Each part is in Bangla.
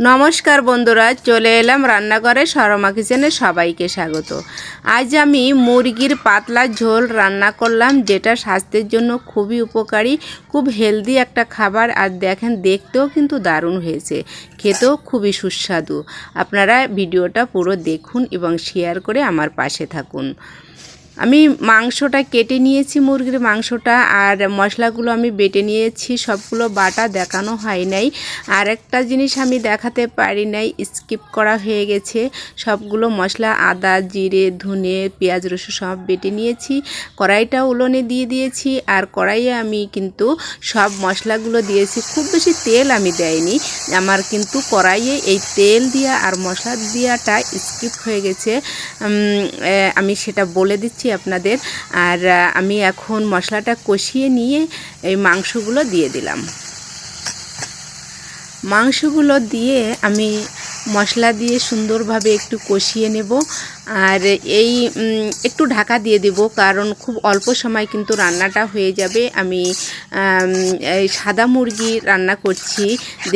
নমস্কার বন্ধুরা, চলে এলাম রান্নাঘরে সরমা কিচেনে সবাইকে স্বাগত। আজ আমি মুরগির পাতলা ঝোল রান্না করলাম, যেটা স্বাস্থ্যের জন্য খুবই উপকারী, খুব হেলদি একটা খাবার। আর দেখেন, দেখতেও কিন্তু দারুণ হয়েছে, খেতেও খুবই সুস্বাদু। আপনারা ভিডিওটা পুরো দেখুন এবং শেয়ার করে আমার পাশে থাকুন। আমি মাংসটা কেটে নিয়েছি মুরগির মাংসটা, আর মশলাগুলো আমি বেটে নিয়েছি, সবগুলো বাটা দেখানো হয় নাই। আর একটা জিনিস আমি দেখাতে পারি নাই, স্কিপ করা হয়ে গেছে। সবগুলো মশলা, আদা, জিরে, ধনে, পেঁয়াজ, রসুন সব বেটে নিয়েছি। কড়াইটা উলনে দিয়ে দিয়েছি, আর কড়াইয়ে আমি কিন্তু সব মশলাগুলো দিয়েছি। খুব বেশি তেল আমি দেয়নি আমার কিন্তু কড়াইয়ে এই তেল দিয়া আর মশলা দিয়াটা স্কিপ হয়ে গেছে। আমি সেটা বলে দিচ্ছি। আপনাদের। আর আমি এখন মশলাটা কষিয়ে নিয়ে এই মাংসগুলো দিয়ে দিলাম। মাংসগুলো দিয়ে আমি মশলা দিয়ে সুন্দরভাবে একটু কষিয়ে নেব। আর এই একটু ঢাকা দিয়ে দেব, কারণ খুব অল্প সময় কিন্তু রান্নাটা হয়ে যাবে। আমি সাদা মুরগি রান্না করছি,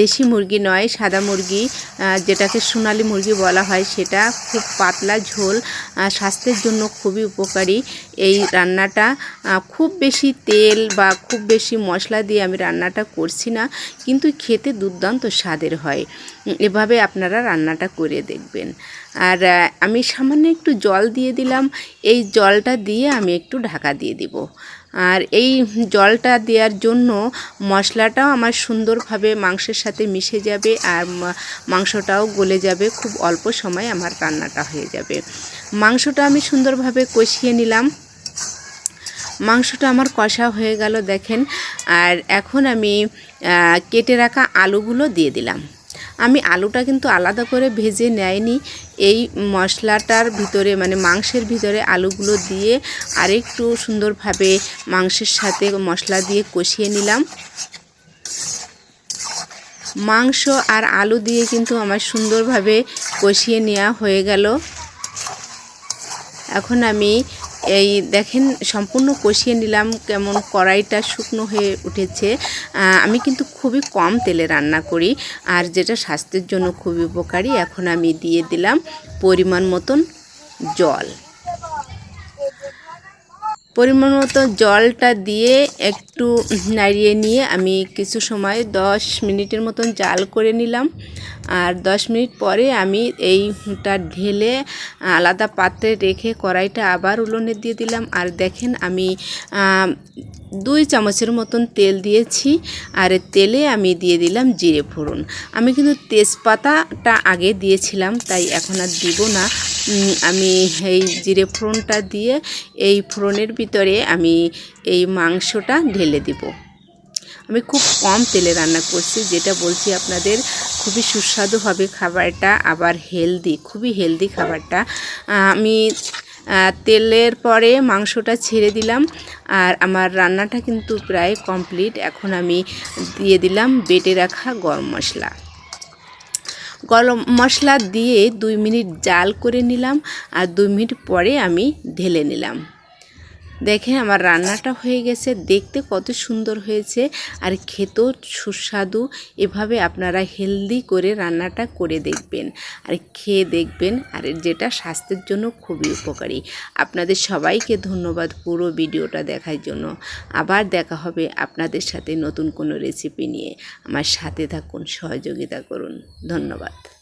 দেশি মুরগি নয়, সাদা মুরগি যেটাকে সোনালি মুরগি বলা হয়, সেটা খুব পাতলা ঝোল স্বাস্থ্যের জন্য খুবই উপকারী। এই রান্নাটা খুব বেশি তেল বা খুব বেশি মশলা দিয়ে আমি রান্নাটা করছি না, কিন্তু খেতে দুর্দান্ত স্বাদের হয়। এভাবে আপনারা রান্নাটা করে দেখবেন। আর আমি সামান্য একটু জল দিয়ে দিলাম। এই জলটা দিয়ে আমি একটু ঢাকা দিয়ে দিব। আর এই জলটা দেওয়ার জন্য মশলাটাও আমার সুন্দরভাবে মাংসের সাথে মিশে যাবে আর মাংসটাও গলে যাবে। খুব অল্প সময় আমার রান্নাটা হয়ে যাবে। মাংসটা আমি সুন্দরভাবে কষিয়ে নিলাম। মাংসটা আমার কষা হয়ে গেল দেখেন। আর এখন আমি কেটে রাখা আলুগুলো দিয়ে দিলাম। আমি আলুটা কিন্তু আলাদা করে ভেজে নেয়নি। এই মশলাটার ভিতরে মানে মাংসের ভিতরে আলুগুলো দিয়ে আরেকটু সুন্দরভাবে মাংসের সাথে মশলা দিয়ে কষিয়ে নিলাম। মাংস আর আলু দিয়ে কিন্তু আমার সুন্দরভাবে কষিয়ে নেওয়া হয়ে গেল। এখন আমি এই দেখেন, সম্পূর্ণ কষিয়ে নিলাম, কেমন কড়াইটা শুকনো হয়ে উঠেছে। আমি কিন্তু খুবই কম তেলে রান্না করি, আর যেটা স্বাস্থ্যের জন্য খুবই উপকারী, এখন আমি দিয়ে দিলাম পরিমাণ মতন জল। পরিমাণ মতো জলটা দিয়ে একটু নাড়িয়ে নিয়ে আমি কিছু সময় দশ মিনিটের মতন জাল করে নিলাম। আর দশ মিনিট পরে আমি এইটা ঢেলে আলাদা পাত্রে রেখে কড়াইটা আবার উলনে দিয়ে দিলাম। আর দেখেন আমি দুই চামচের মতন তেল দিয়েছি। আর তেলে আমি দিয়ে দিলাম জিরে ফোড়ন। আমি কিন্তু তেজপাতাটা আগে দিয়েছিলাম, তাই এখন আর দিব না। আমি এই জিরে ফোড়নটা দিয়ে এই ফোড়নের ভিতরে আমি এই মাংসটা ঢেলে দিব। আমি খুব কম তেলে রান্না করছি, যেটা বলছি আপনাদের খুবই সুস্বাদু হবে খাবারটা, আবার হেলদি খুবই হেলদি খাবারটা। আমি তেলের পরে মাংসটা ছেড়ে দিলাম, আর আমার রান্নাটা কিন্তু প্রায় কমপ্লিট এখন আমি দিয়ে দিলাম বেটে রাখা গরম মশলা। গরম মশলা দিয়ে দুই মিনিট জাল করে নিলাম, আর দুই মিনিট পরে আমি ঢেলে নিলাম। দেখেন আমার রান্নাটা হয়ে গেছে। দেখতে কত সুন্দর হয়েছে আর খেতেও সুস্বাদু। এভাবে আপনারা হেলদি করে রান্নাটা করে দেখবেন আর খেয়ে দেখবেন আর যেটা স্বাস্থ্যের জন্য খুবই উপকারী। আপনাদের সবাইকে ধন্যবাদ পুরো ভিডিওটা দেখার জন্য। আবার দেখা হবে আপনাদের সাথে নতুন কোনো রেসিপি নিয়ে। আমার সাথে থাকুন, সহযোগিতা করুন। ধন্যবাদ।